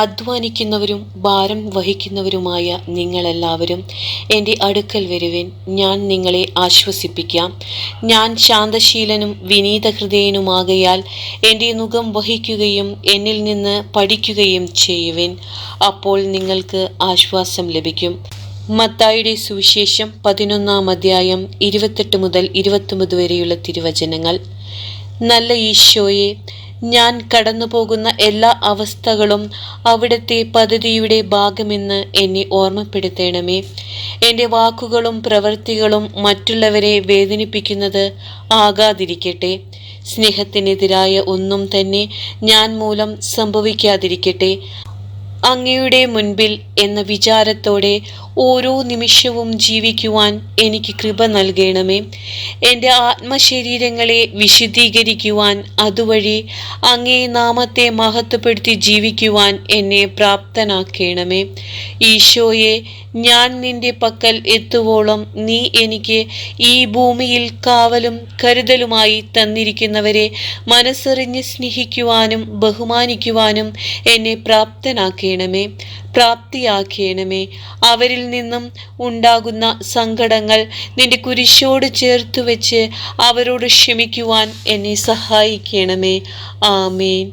അധ്വാനിക്കുന്നവരും ഭാരം വഹിക്കുന്നവരുമായ നിങ്ങളെല്ലാവരും എന്റെ അടുക്കൽ വരുവിൻ. ഞാൻ നിങ്ങളെ ആശ്വസിപ്പിക്കാം. ഞാൻ ശാന്തശീലനും വിനീതഹൃദയനുമാകയാൽ എന്റെ മുഖം വഹിക്കുകയും എന്നിൽ നിന്ന് പഠിക്കുകയും ചെയ്യുവിൻ. അപ്പോൾ നിങ്ങൾക്ക് ആശ്വാസം ലഭിക്കും. മത്തായുടെ സുവിശേഷം പതിനൊന്നാം അധ്യായം ഇരുപത്തെട്ട് മുതൽ ഇരുപത്തൊമ്പത് വരെയുള്ള തിരുവചനങ്ങൾ. നല്ല ഈശോയെ ഞാൻ കടന്നു പോകുന്ന എല്ലാ അവസ്ഥകളും അവിടുത്തെ പദ്ധതിയുടെ ഭാഗമെന്ന് എന്നെ ഓർമ്മപ്പെടുത്തണമേ. എന്റെ വാക്കുകളും പ്രവൃത്തികളും മറ്റുള്ളവരെ വേദനിപ്പിക്കുന്നത് ആകാതിരിക്കട്ടെ. സ്നേഹത്തിനെതിരായ ഒന്നും തന്നെ ഞാൻ മൂലം സംഭവിക്കാതിരിക്കട്ടെ. അങ്ങയുടെ മുൻപിൽ എന്ന വിചാരത്തോടെ ഓരോ നിമിഷവും ജീവിക്കുവാൻ എനിക്ക് കൃപ നൽകണമേ. എന്റെ ആത്മശരീരങ്ങളെ വിശുദ്ധീകരിക്കുവാൻ അതുവഴി അങ്ങേ നാമത്തെ മഹത്വപ്പെടുത്തി ജീവിക്കുവാൻ എന്നെ പ്രാപ്തനാക്കണമേ. ഈശോയെ ഞാൻ നിന്റെ പക്കൽ എത്തുവോളം നീ എനിക്ക് ഈ ഭൂമിയിൽ കാവലും കരുതലുമായി തന്നിരിക്കുന്നവരെ മനസ്സറിഞ്ഞ് സ്നേഹിക്കുവാനും ബഹുമാനിക്കുവാനും എന്നെ പ്രാപ്തനാക്കണമേ പ്രാപ്തിയാക്കണമേ. അവരിൽ നിന്നും ഉണ്ടാകുന്ന സങ്കടങ്ങൾ നിന്റെ കുരിശോട് ചേർത്ത് വെച്ച് അവരോട് ക്ഷമിക്കുവാൻ എന്നെ സഹായിക്കണമേ. ആമേൻ.